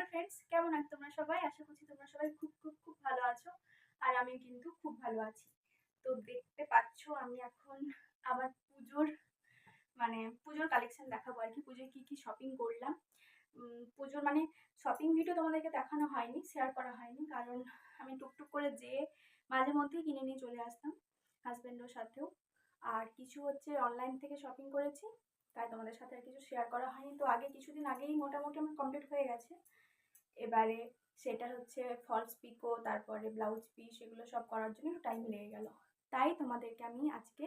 Hello friends কেমন আছো তোমরা সবাই? আশা করছি তোমরা সবাই খুব খুব খুব ভালো আছো। আর আমি কিন্তু খুব ভালো আছি। তো দেখতে পাচ্ছ, আমি এখন আমার পুজোর মানে পুজোর কালেকশন দেখাবো আর কি। পুজোয় কী কী শপিং করলাম। পুজোর মানে শপিং ভিডিও তোমাদেরকে দেখানো হয়নি শেয়ার করা হয়নি। কারণ আমি টুকটুক করে যেয়ে মাঝে মধ্যেই কিনে নিয়ে চলে আসতাম হাজব্যান্ডের সাথেও। আর কিছু হচ্ছে অনলাইন থেকে শপিং করেছি, তাই তোমাদের সাথে আর কিছু শেয়ার করা হয়নি। তো আগে কিছুদিন আগেই মোটামুটি আমার কমপ্লিট হয়ে গেছে। এবারে সেটা হচ্ছে ফলস পিকো তারপরে ব্লাউজ পিস এগুলো সব করার জন্য একটু টাইম লেগে গেল। তাই তোমাদেরকে আমি আজকে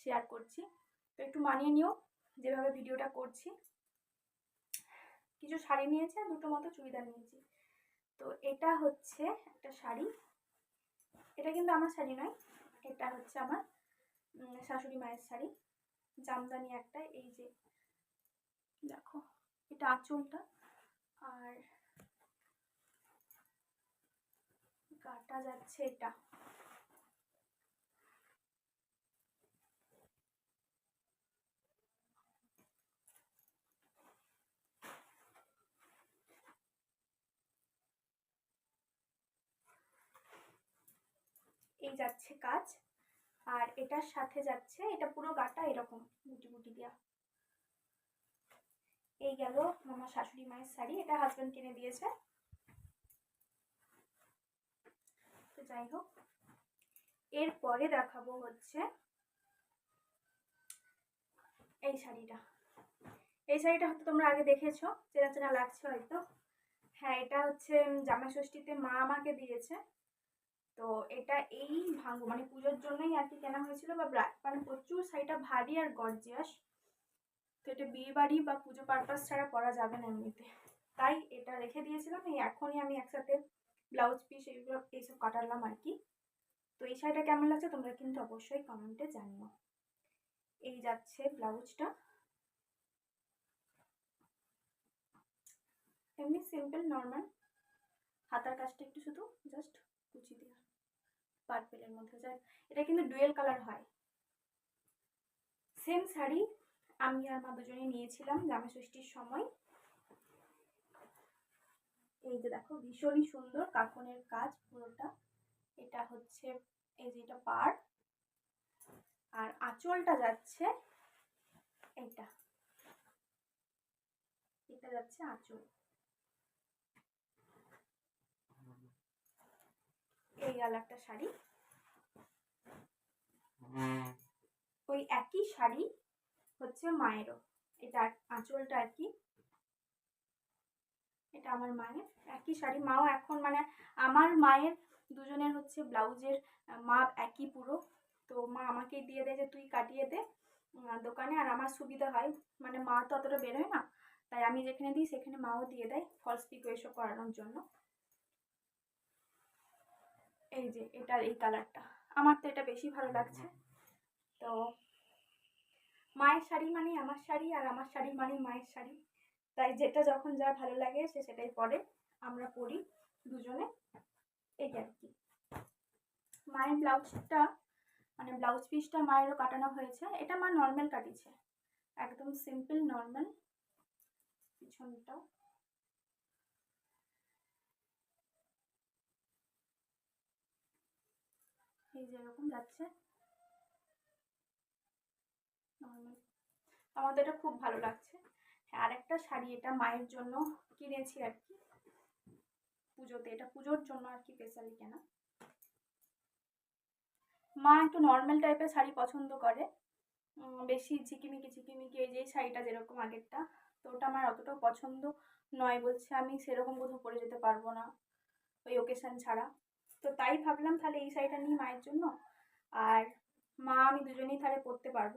শেয়ার করছি। তো একটু মানিয়ে নিও, যেভাবে ভিডিওটা করছি। কিছু শাড়ি নিয়েছি আর দুটো মতো চুড়িদার নিয়েছি। তো এটা হচ্ছে একটা শাড়ি। এটা কিন্তু আমার শাড়ি নয়, এটা হচ্ছে আমার শাশুড়ি মায়ের শাড়ি। জামদানি একটা, এই যে দেখো, এটা আঁচলটা। আর গাটা যাচ্ছে এটা। এই যাচ্ছে কাজ। আর এটার সাথে যাচ্ছে, এটা পুরো গাটা এরকম, গুটি গুটি দেওয়া এই গেল আমার শাশুড়ি মায়ের শাড়ি, এটা হাজব্যান্ড কিনে দিয়েছে। তো যাই হোক, এরপরে দেখাবো হচ্ছে এই শাড়িটা। এই শাড়িটা হয়তো তোমরা আগে দেখেছ, চেনা চেনা লাগছে হয়তো। হ্যাঁ এটা হচ্ছে জামাই ষষ্ঠীতে মা আমাকে দিয়েছে। তো এটা এই ভাঙ্গ মানে পুজোর জন্যই আর কি কেনা হয়েছিল, বা মানে প্রচুর শাড়িটা ভারী আর গর্জিয়াস তো এটা বিয়ে বাড়ি বা পুজো পারপাস ছাড়া পরা যাবে না এমনিতে। তাই এটা রেখে দিয়েছিলাম, এই এখনই আমি একসাথে ব্লাউজ পিস এইগুলো এইসব কাটালাম আর কি। তো এই শাড়িটা কেমন লাগছে তোমরা কিন্তু অবশ্যই কমেন্টে জানিও। এই যাচ্ছে ব্লাউজটা। এমনি সিম্পল নর্মাল হাতার কাজটা একটু শুধু জাস্ট কুচি দেওয়া পার্পেলের মধ্যে যায়। এটা কিন্তু ডুয়েল কালার হয়। সেম শাড়ি আমি আর মা দুজনে নিয়েছিলাম জামা ষষ্ঠীর সময়। এই যে দেখো, ভীষণই সুন্দর কাকনের কাজ পুরোটা। এটা হচ্ছে, এই যে এটা পার আর আঁচলটা যাচ্ছে এইটা। এটা যাচ্ছে আঁচল। এই গেল একটা শাড়ি। ওই একই শাড়ি হচ্ছে মায়েরও। এটা আঁচলটা আর কি। এটা আমার মায়ের। একই শাড়ি। মাও এখন মানে আমার মায়ের দুজনের হচ্ছে ব্লাউজের মাপ একই পুরো। তো মা আমাকেই দিয়ে দেয় যে তুই কাটিয়ে দে দোকানে। আর আমার সুবিধা হয় মানে মা তো অতটা বেরোয় না। তাই আমি যেখানে দিই, সেখানে মাও দিয়ে দেয় ফলস পিকো এসব করানোর জন্য। এই যে, এটার এই কালারটা। আমার তো এটা বেশি ভালো লাগছে। তো মায়ের শাড়ি মানে আমার শাড়ি, আর আমার শাড়ি মানে মায়ের শাড়ি। তাই যেটা যখন যা ভালো লাগে সে সেটাই পরে আমরা পরি দুজনে। এই আর কি। মায়ের ব্লাউজটা মানে ব্লাউজ পিসটা মায়েরও কাটানো হয়েছে। এটা মা নর্মাল কাটিছে একদম সিম্পল, নর্মাল। পিছনটাও। এই যে এরকম যাচ্ছে। তো এটা খুব ভালো লাগছে। আর একটা শাড়ি এটা মায়ের জন্য কিনেছি আর কি। পুজোতে, এটা পুজোর জন্য আর কি স্পেশালি কেনা। মা একটু নর্মাল টাইপের শাড়ি পছন্দ করে। বেশি ঝিকিমিকি ঝিকিমিকি এই যে শাড়িটা যেরকম আগেরটা, তো ওটা আমার অতটাও পছন্দ নয় বলছে আমি সেরকম কোথাও পরে যেতে পারব না ওই ওকেশন ছাড়া। তো তাই ভাবলাম তাহলে এই শাড়িটা নিই মায়ের জন্য। আর মা, আমি দুজনেই তাহলে পরতে পারব।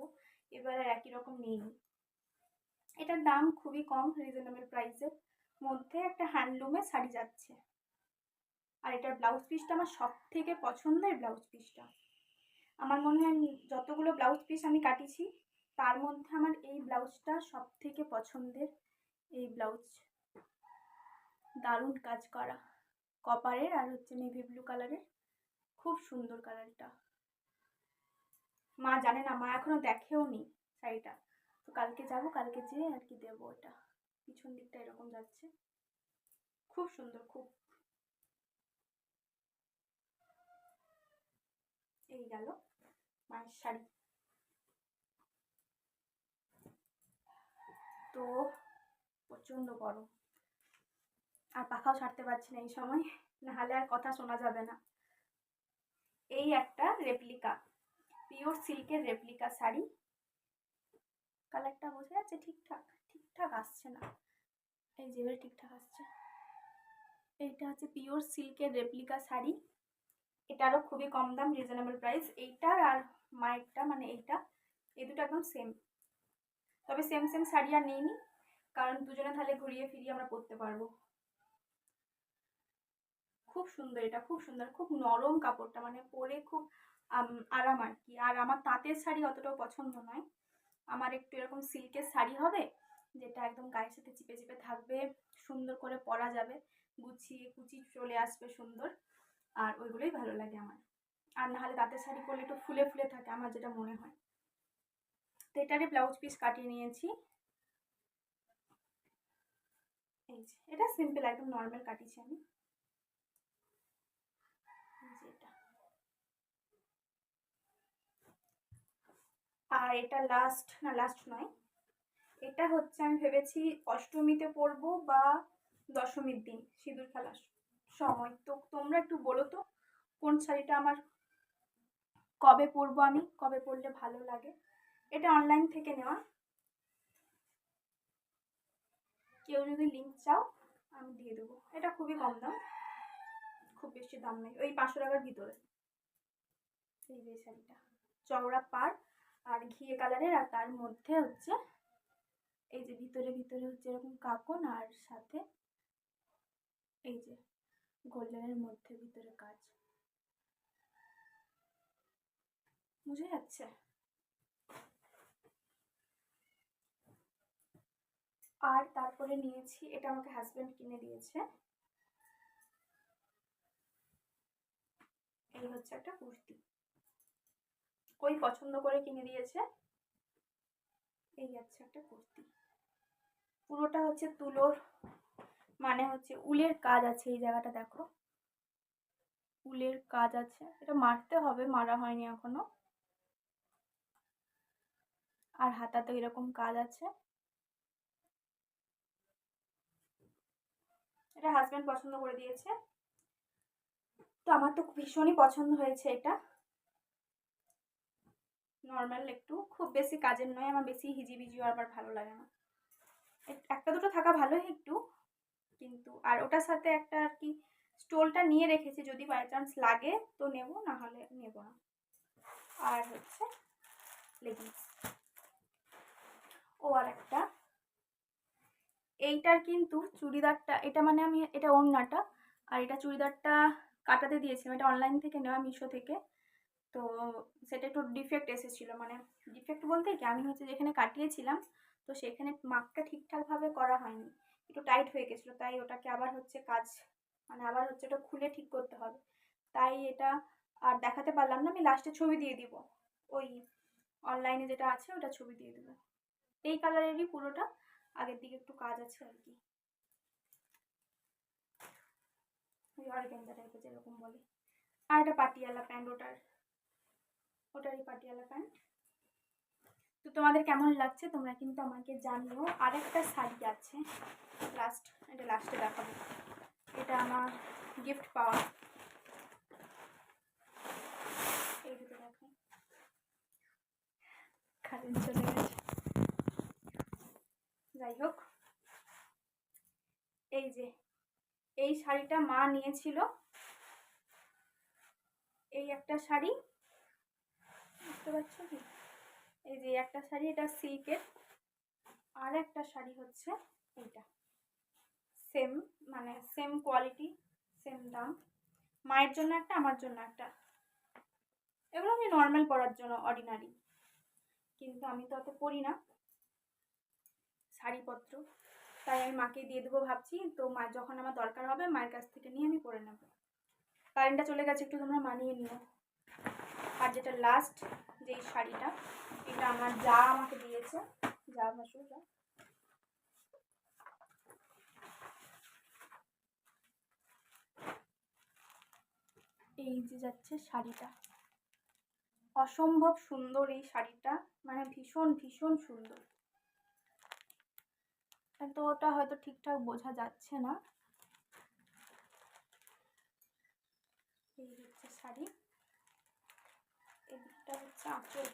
এবার একই রকম নিই। এটার দাম খুবই কম রিজনেবল প্রাইসের মধ্যে একটা হ্যান্ডলুমে শাড়ি যাচ্ছে। আর এটার ব্লাউজ পিসটা আমার সব থেকে পছন্দের ব্লাউজ পিসটা আমার মনে হয় যতগুলো ব্লাউজ পিস আমি কাটিছি, তার মধ্যে আমার এই ব্লাউজটা সব থেকে পছন্দের এই ব্লাউজ দারুণ কাজ করা। কপারের আর হচ্ছে নেভি ব্লু কালারের খুব সুন্দর কালারটা মা জানে না, মা এখনও দেখেও নি শাড়িটা। তো কালকে যাব, কালকে যেয়ে আর কি দেবো ওটা। পিছন দিকটা এরকম যাচ্ছে। খুব সুন্দর, খুব। এই গেল মায়ের শাড়ি। তো প্রচণ্ড গরম। আর পাখাও ছাড়তে পারছি না এই সময়, নাহলে আর কথা শোনা যাবে না। এই একটা রেপ্লিকা পিওর সিল্কের রেপ্লিকা শাড়ি। কালারটা বোঝা যাচ্ছে ঠিকঠাক। ঠিকঠাক আসছে না। এই যে ঠিকঠাক আসছে। এইটা হচ্ছে পিওর সিল্কের রেপ্লিকা শাড়ি। এটারও খুবই কম দাম রিজনেবল প্রাইস এইটার আর মায়েরটা মানে এইটা, এই দুটো একদম সেম তবে সেম সেম শাড়ি আর নিইনি। কারণ দুজনে তাহলে ঘুরিয়ে ফিরিয়ে আমরা পরতে পারব। খুব সুন্দর এটা, খুব সুন্দর। খুব নরম কাপড়টা মানে পরে খুব আরাম আর কি। আর আমার তাঁতের শাড়ি অতটাও পছন্দ নয়। আমার একটু এরকম সিল্কের শাড়ি হবে, যেটা একদম গায়ের সাথে চিপে চিপে থাকবে, সুন্দর করে পরা যাবে, গুছিয়ে কুচি চলে আসবে সুন্দর, আর ওইগুলোই ভালো লাগে আমার। আর নাহলে তাঁতের শাড়ি পরলে একটু ফুলে ফুলে থাকে, আমার যেটা মনে হয়। তো এটারই ব্লাউজ পিস কাটিয়ে নিয়েছি। এই এটা সিম্পল একদম নর্মাল কাটিয়েছি আমি এটা আর এটা লাস্ট না লাস্ট নয়। এটা হচ্ছে আমি ভেবেছি অষ্টমীতে পরবো বা দশমীর দিন, সিঁদুর খেলার সময়। তো তোমরা একটু বলো তো, কোন শাড়িটা আমার কবে পরবো আমি, কবে পরলে ভালো লাগে? এটা অনলাইন থেকে নেওয়া। কেউ যদি লিঙ্ক চাও, আমি দিয়ে দেবো। এটা খুবই কম দাম, খুব বেশি দাম নেই। ওই পাঁচশো টাকার ভিতরে। এই যে শাড়িটা। চওড়া পার আর ঘিয়ে কালারের আর তার মধ্যে হচ্ছে এই যে ভিতরে ভিতরে হচ্ছে এরকম কাকন আর সাথে এই যে গোল্ডেনের মধ্যে ভিতরে কাজ। বুঝে যাচ্ছে? আর তারপরে নিয়েছি, এটা আমাকে হাজব্যান্ড কিনে দিয়েছে। এই হচ্ছে একটা কুর্তি। ওই পছন্দ করে কিনে দিয়েছে। এই আছে একটা কুর্তি। পুরোটা হচ্ছে তুলোর মানে হচ্ছে উলের কাজ আছে এই জায়গাটা দেখো। উলের কাজ আছে। এটা মারতে হবে, মারা হয়নি এখনও। আর হাতাতে এরকম কাজ আছে। এটা হাজব্যান্ড পছন্দ করে দিয়েছে। তো আমার তো ভীষণই পছন্দ হয়েছে এটা। নর্মাল একটু। খুব বেশি কাজের নয়, আমার বেশি হিজিবিজিও আবার ভালো লাগে না। একটা দুটো থাকা ভালোই একটু, কিন্তু আর ওটার সাথে একটা আর কি স্টোলটা নিয়ে রেখেছি, যদি বাই চান্স লাগে তো নেব, না হলে নেব না। আর হচ্ছে লেগিংস ও আর একটা। এইটার কিন্তু চুড়িদারটা, এটা মানে আমি, এটা ওড়নাটা, আর এটা চুড়িদারটা কাটাতে দিয়েছিলাম, এটা অনলাইন থেকে নেওয়া মিশো থেকে। তো সেটা একটু ডিফেক্ট এসেছিল। মানে ডিফেক্ট বলতে কি? আমি হচ্ছে যেখানে কাটিয়েছিলাম, তো সেখানে মাপটা ঠিকঠাকভাবে করা হয়নি। একটু টাইট হয়ে গেছিল, তাই ওটাকে আবার হচ্ছে কাজ মানে আবার হচ্ছে ওটা খুলে ঠিক করতে হবে। তাই এটা আর দেখাতে পারলাম না, আমি লাস্টে ছবি দিয়ে দিব। ওই অনলাইনে যেটা আছে, ওটা ছবি দিয়ে দেবো। এই কালারেরই পুরোটা আগের দিকে একটু কাজ আছে আর কি। ওই অর্গেঞ্জা টাইপের যেরকম বলে। আর একটা পাটিয়ালা প্যান্ট ওটার। ওটারই পাটিয়ালা প্যান্ট তো তোমাদের কেমন লাগছে তোমরা কিন্তু আমাকে জানিও। আরেকটা শাড়ি আছে লাস্ট এটা লাস্টে দেখাবো। এটা আমার গিফট পাওয়া। এই দুটো চলে গেছে। যাই হোক, এই যে, এই শাড়িটা মা নিয়েছিল। এই একটা শাড়ি বুঝতে পারছ কি? এই যে একটা শাড়ি, এটা সিল্কের। আর একটা শাড়ি হচ্ছে এইটা। সেম মানে সেম কোয়ালিটি সেম দাম। মায়ের জন্য একটা, আমার জন্য একটা। এগুলো আমি নর্মাল পরার জন্য অর্ডিনারি কিন্তু আমি তো অত পরি না। শাড়িপত্র। তাই আমি মাকে দিয়ে দেবো ভাবছি, তো মা যখন আমার দরকার হবে, মায়ের কাছ থেকে নিয়ে আমি পরে নেব। কারেন্টটা চলে গেছে, একটু তোমরা মানিয়ে নিও। আর যেটা লাস্ট যে শাড়িটা, এটা আমার যা আমাকে দিয়েছে, যা ভাসুরা এই যে যাচ্ছে শাড়িটা। অসম্ভব সুন্দর এই শাড়িটা মানে ভীষণ ভীষণ সুন্দর। তো ওটা হয়তো ঠিকঠাক বোঝা যাচ্ছে না। এই হচ্ছে শাড়ি। এদিকটা হচ্ছে আঁচল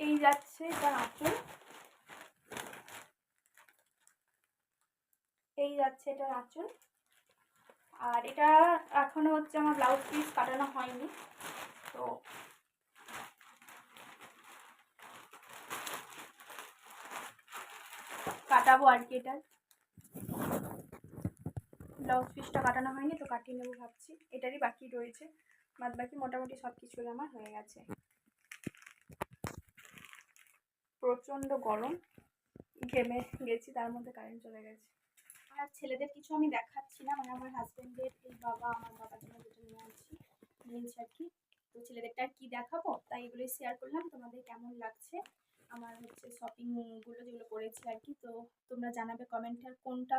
এই যাচ্ছে এটা আঁচল এই যাচ্ছে এটা আঁচল আর এটা এখনও হচ্ছে আমার ব্লাউজ পিস কাটানো হয়নি, তো কাটাবো আর কি এটা। ব্লাউজ পিসটা কাটানো হয়নি, তো কাটিয়ে নেব ভাবছি। এটারই বাকি রয়েছে বাদ বাকি মোটামুটি সব কিছুই আমার হয়ে গেছে। প্রচণ্ড গরম, ঘেমে গেছি, তার মধ্যে কারেন্ট চলে গেছে। আর ছেলেদের কিছু আমি দেখাচ্ছি না। মানে আমার হাজব্যান্ডের এই বাবা, আমার বাবার জন্য যেটা নিয়ে আনছি নিয়েছি আর কি। তো ছেলেদেরটা আর কি দেখাবো? তাই এগুলোই শেয়ার করলাম। তোমাদের কেমন লাগছে? আমার হচ্ছে শপিংগুলো যেগুলো করেছি আর কি। তো তোমরা জানাবে কমেন্টে আর কোনটা,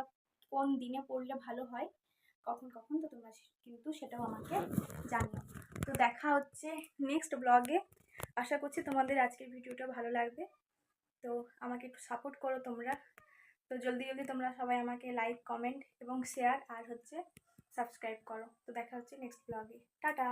কোন দিনে পড়লে ভালো হয়, কখন কখন। তো তোমরা কিন্তু সেটাও আমাকে জানিও। তো দেখা হচ্ছে নেক্সট ব্লগে আশা করছি তোমাদের আজকের ভিডিওটা ভালো লাগবে। তো আমাকে একটু সাপোর্ট করো তোমরা। তো জলদি জলদি তোমরা সবাই আমাকে লাইক কমেন্ট এবং শেয়ার আর হচ্ছে সাবস্ক্রাইব করো। তো দেখা হচ্ছে নেক্সট ব্লগে টাটা!